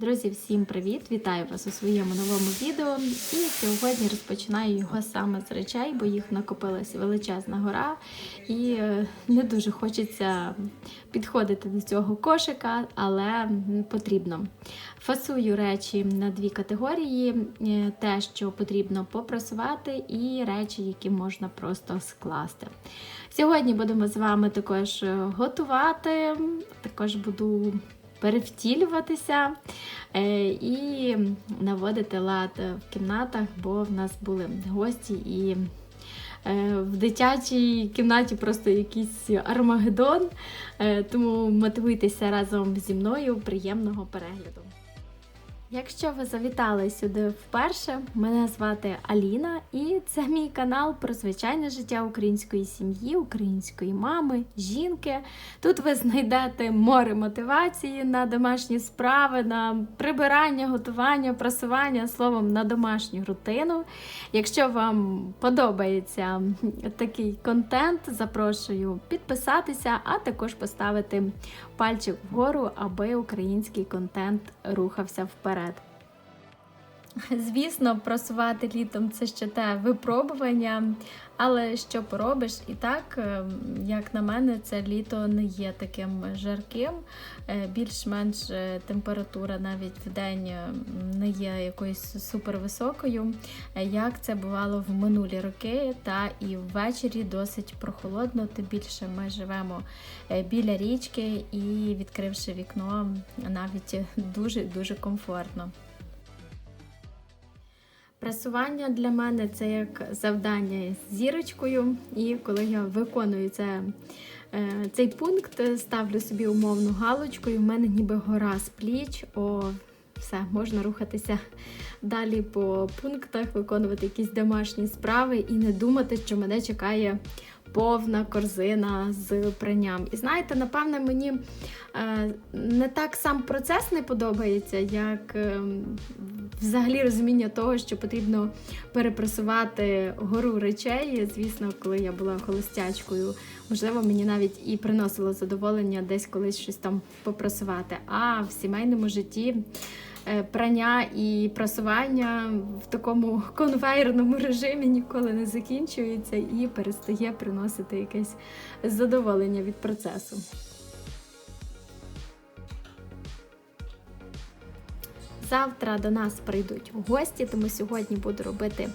Друзі, всім привіт! Вітаю вас у своєму новому відео. І сьогодні розпочинаю його саме з речей, бо їх накопилась величезна гора, і е, не дуже хочеться підходити до цього кошика, але потрібно. Фасую речі на дві категорії: Е, те, що потрібно попрасувати, і речі, які можна просто скласти. Сьогодні будемо з вами також е, готувати, також буду перевтілюватися е, і наводити лад в кімнатах, бо в нас були гості і. е, В дитячій кімнаті просто якийсь армагеддон, Е, тому мотивуйтеся разом зі мною. Приємного перегляду. Якщо ви завітали сюди вперше, мене звати Аліна, і це мій канал про звичайне життя української сім'ї, української мами, жінки. Тут ви знайдете море мотивації на домашні справи, на прибирання, готування, прасування, словом, на домашню рутину. Якщо вам подобається такий контент, запрошую підписатися, а також поставити пальчик вгору, аби український контент рухався вперед. Звісно, просувати літом це ще те випробування, але що поробиш, і так, е, як на мене, це літо не є таким жарким. Е, Більш-менш е, температура навіть в день не є якоюсь супервисокою, як це бувало в минулі роки. Та і ввечері досить прохолодно, тим більше ми живемо біля річки і відкривши вікно, навіть дуже дуже комфортно. Прасування для мене це як завдання з зірочкою, і коли я виконую це, е, цей пункт, ставлю собі умовну галочку, і в мене ніби гора з пліч. О, все, можна рухатися далі по пунктах, виконувати якісь домашні справи і не думати, що мене чекає повна корзина з пранням. І знаєте, напевне, мені е, не так сам процес не подобається, як е, взагалі розуміння того, що потрібно перепресувати гору речей. Звісно, коли я була холостячкою, можливо, мені навіть і приносило задоволення десь колись щось там попрасувати. А в сімейному житті. Е, Прання і прасування в такому конвейерному режимі ніколи не закінчується і перестає приносити якесь задоволення від процесу. Завтра до нас прийдуть гості, тому сьогодні буду робити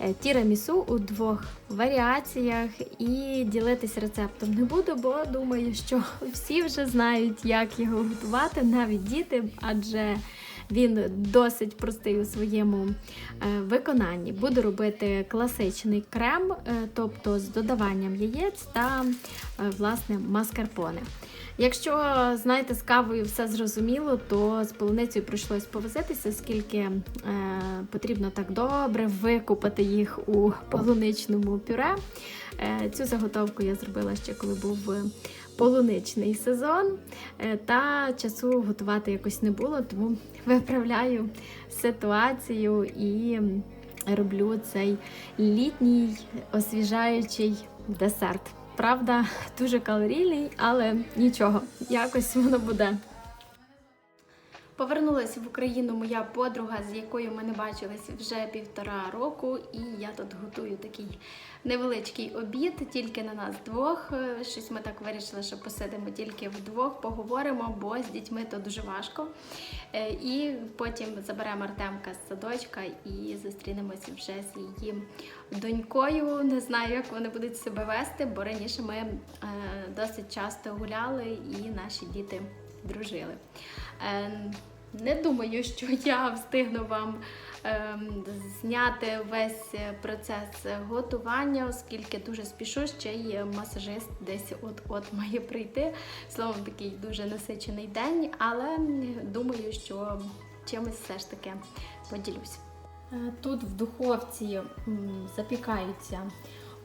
е, тірамісу у двох варіаціях і ділитись рецептом не буду, бо думаю, що всі вже знають, як його готувати, навіть діти, адже він досить простий у своєму е, виконанні. Буду робити класичний крем, е, тобто з додаванням яєць та е, власне маскарпоне. Якщо знаєте, з кавою все зрозуміло, то з полуницею прийшлось повозитися, оскільки е, потрібно так добре викупати їх у полуничному пюре. Е, цю заготовку я зробила ще коли був полуничний сезон, е, та часу готувати якось не було, тому виправляю ситуацію і роблю цей літній освіжаючий десерт. Правда, дуже калорійний, але нічого, якось воно буде. Повернулася в Україну моя подруга, з якою ми не бачилися вже півтора року, і я тут готую такий невеличкий обід, тільки на нас двох. Е, Щось ми так вирішили, що посидимо тільки вдвох, поговоримо, бо з дітьми то дуже важко. Е, І потім заберемо Артемка з садочка і зустрінемося вже з її донькою. Не знаю, як вони будуть себе вести, бо раніше ми е, досить часто гуляли і наші діти дружили. Е, Не думаю, що я встигну вам ем, зняти весь процес готування, оскільки дуже спішу, ще й масажист десь от-от має прийти. Словом, такий дуже насичений день, але думаю, що чимось все ж таки поділюсь. Е, Тут в духовці запікаються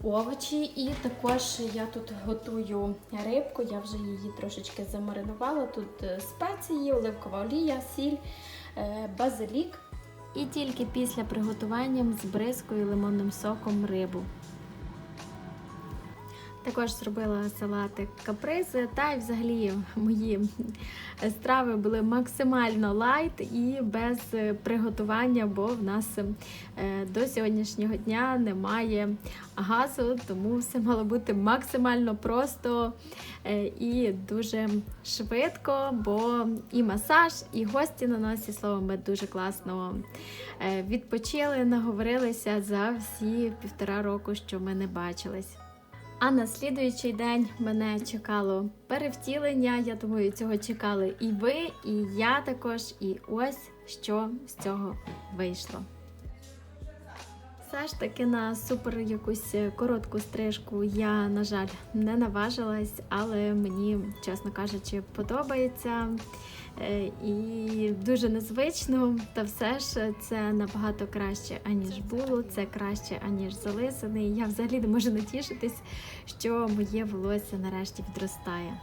овочі, і також я тут готую рибку. Я вже її трошечки замаринувала. Тут е, спеції, оливкова олія, сіль, е, базилік. І тільки після приготування з бризкою і лимонним соком рибу. Також зробила салати капризи, та й взагалі мої страви були максимально лайт і без приготування, бо в нас е, до сьогоднішнього дня немає газу, тому все мало бути максимально просто е, і дуже швидко, бо і масаж, і гості на нас, і словом, ми дуже класно е, відпочили, наговорилися за всі півтора року, що ми не бачились. А на слідуючий день мене чекало перевтілення. Я думаю, цього чекали і ви, і я також. І ось що з цього вийшло. Все ж таки на супер якусь коротку стрижку я, на жаль, не наважилась, але мені, чесно кажучи, подобається. Е, І дуже незвично, та все ж це набагато краще, аніж було, це краще, аніж залисаний. Я взагалі не можу натішитись, що моє волосся нарешті відростає.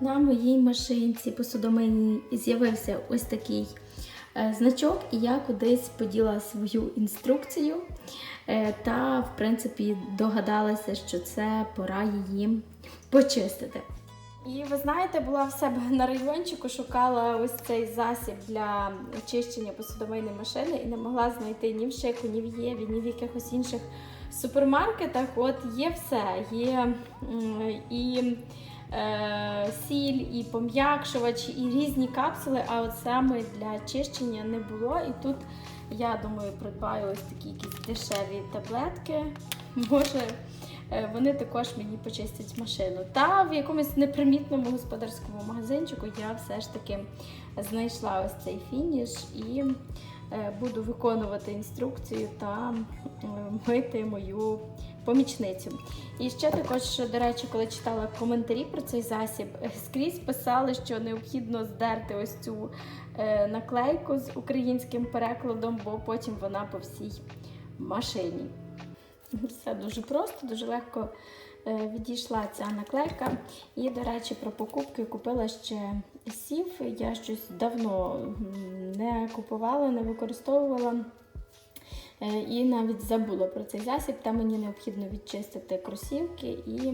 На моїй машинці посудомийній з'явився ось такий е, значок, і я кудись поділа свою інструкцію е, та, в принципі, догадалася, що це пора її почистити. І ви знаєте, була в себе на райончику, шукала ось цей засіб для очищення посудомийної машини і не могла знайти ні в Шику, ні в Єві, ні в якихось інших супермаркетах. От є все. Є і е, сіль, і пом'якшувач, і різні капсули, а от саме для чищення не було. І тут я думаю, придбаю ось такі якісь дешеві таблетки. Може. Е, вони також мені почистять машину. Та в якомусь непримітному господарському магазинчику я все ж таки знайшла ось цей фініш і е, буду виконувати інструкцію та е, мити мою помічницю. І ще також, до речі, коли читала коментарі про цей засіб, скрізь писали, що необхідно здерти ось цю наклейку з українським перекладом, бо потім вона по всій машині. Все дуже просто, дуже легко е, відійшла ця наклейка. І, до речі, про покупки купила ще сів. Я щось давно не купувала, не використовувала. Е, і навіть забула про цей засіб, та мені необхідно відчистити кросівки, і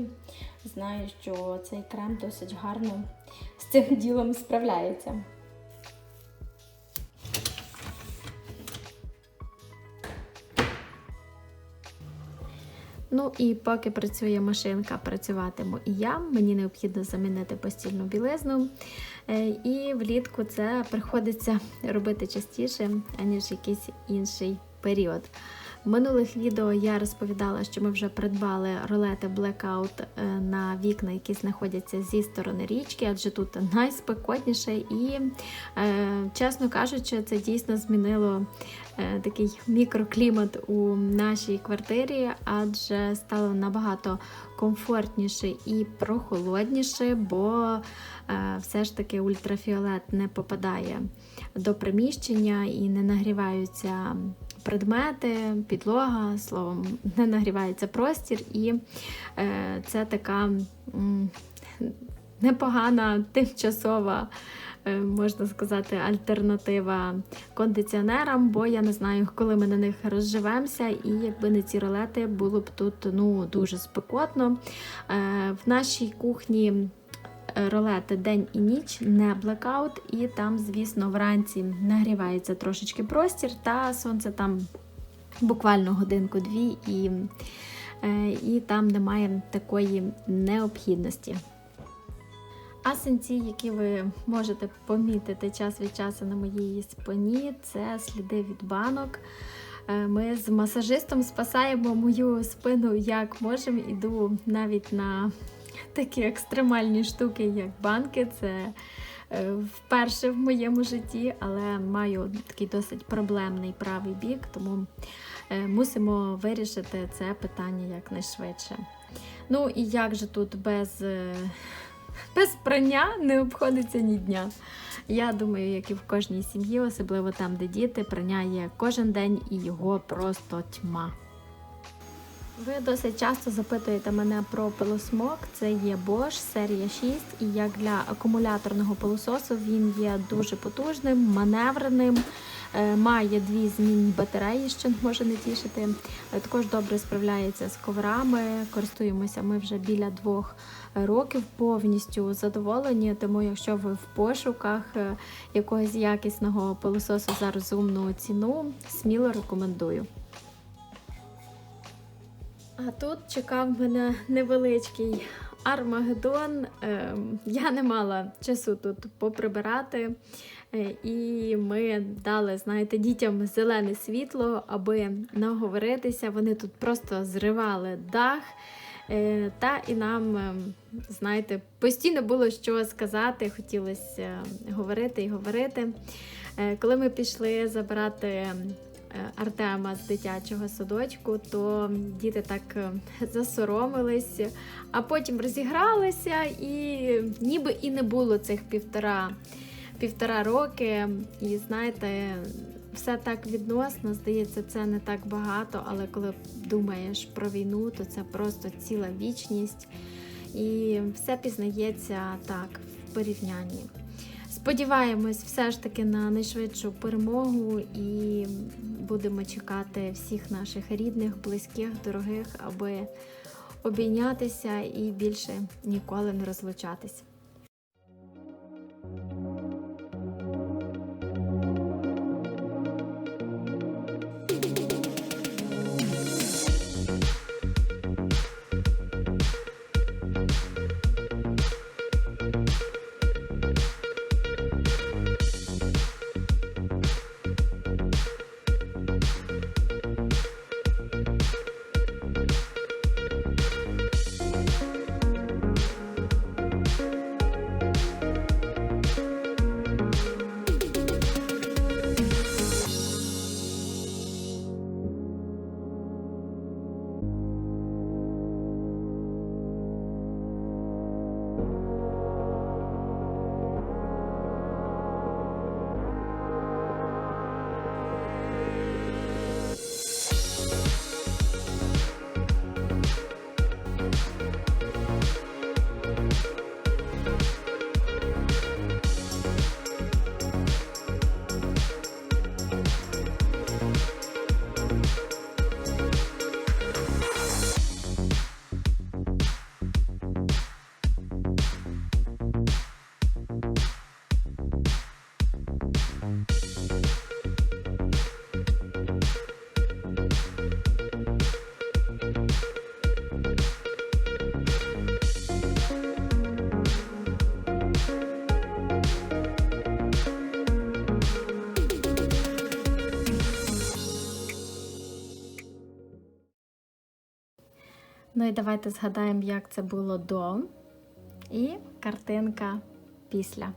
знаю, що цей крем досить гарно з цим ділом справляється. Ну і поки працює машинка, працюватиму і я. Мені необхідно замінити постільну білизну. Е, і влітку це приходиться робити частіше, аніж якийсь інший період. Минулих відео я розповідала, що ми вже придбали ролети Blackout е, на вікна, які знаходяться зі сторони річки, адже тут найспекотніше. І, е, чесно кажучи, це дійсно змінило е, такий мікроклімат у нашій квартирі, адже стало набагато комфортніше і прохолодніше, бо все ж таки ультрафіолет не попадає до приміщення і не нагріваються предмети, підлога, словом, не нагрівається простір, і е, це така непогана тимчасова. Е, можна сказати, альтернатива кондиціонерам, бо я не знаю, коли ми на них розживемося, і якби не ці ролети, було б тут ну, дуже спекотно. Е, в нашій кухні ролети день і ніч, не блекаут, і там, звісно, вранці нагрівається трошечки простір, та сонце там буквально годинку-дві, і, е, і там немає такої необхідності. А синці, які ви можете помітити час від часу на моїй спині, це сліди від банок. Е, ми з масажистом спасаємо мою спину як можемо. Іду навіть на такі екстремальні штуки, як банки. Це е, вперше в моєму житті, але маю такий досить проблемний правий бік, тому е, мусимо вирішити це питання якнайшвидше. Ну і як же тут без. Е, без прання не обходиться ні дня. Я думаю, як і в кожній сім'ї, особливо там, де діти, прання є кожен день і його просто тьма. Ви досить часто запитуєте мене про пилосмок. Це є Bosch серія 6, і як для акумуляторного пилососу він є дуже потужним, маневреним. е, Має дві змінні батареї, що може не тішити. Е, Також добре справляється з коврами. Користуємося ми вже біля двох років повністю задоволені. Тому, якщо ви в пошуках е, якогось якісного пилососу за розумну ціну, сміло рекомендую. А тут чекав мене невеличкий Армагеддон. Ем, Я не мала часу тут поприбирати. Е, І ми дали, знаєте, дітям зелене світло, аби наговоритися. Вони тут просто зривали дах. Е, Та і нам, ем, знаєте, постійно було що сказати, хотілося говорити і говорити. Е, Коли ми пішли забирати Артема з дитячого садочку, то діти так е, засоромились, а потім розігралися, і ніби і не було цих півтора, півтора роки. І знаєте, все так відносно, здається, це не так багато, але коли думаєш про війну, то це просто ціла вічність. І все пізнається так в порівнянні. Сподіваємось все ж таки на найшвидшу перемогу і будемо чекати всіх наших рідних, близьких, дорогих, аби обійнятися і більше ніколи не розлучатись. Ну і давайте згадаємо, як це було до і картинка після.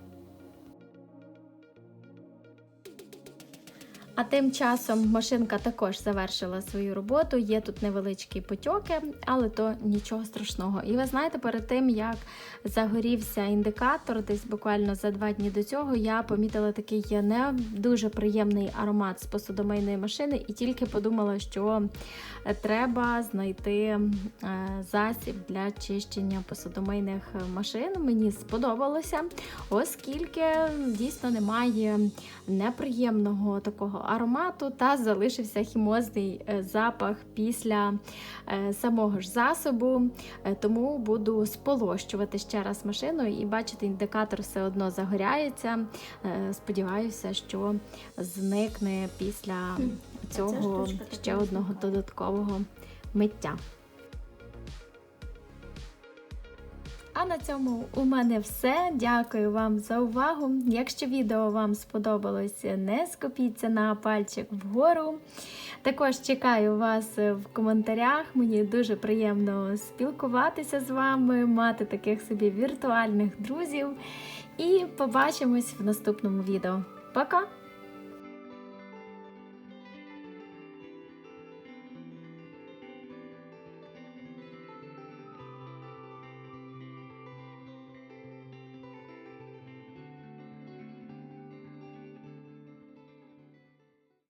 А тим часом машинка також завершила свою роботу. Є тут невеличкі потьоки, але то нічого страшного. І ви знаєте, перед тим як загорівся індикатор, десь буквально за два дні до цього, я помітила такий не дуже приємний аромат з посудомийної машини, і тільки подумала, що треба знайти е, засіб для чищення посудомийних машин. Мені сподобалося, оскільки дійсно немає неприємного такого аромату та залишився хімозний е, запах після е, самого ж засобу. Е, Тому буду сполощувати ще раз машину і бачите, індикатор все одно загоряється. Сподіваюся, що зникне після цього ще одного додаткового миття. А на цьому у мене все. Дякую вам за увагу. Якщо відео вам сподобалось, не скопіться на пальчик вгору. Також чекаю вас в коментарях. Мені дуже приємно спілкуватися з вами, мати таких собі віртуальних друзів. І побачимось в наступному відео. Пока!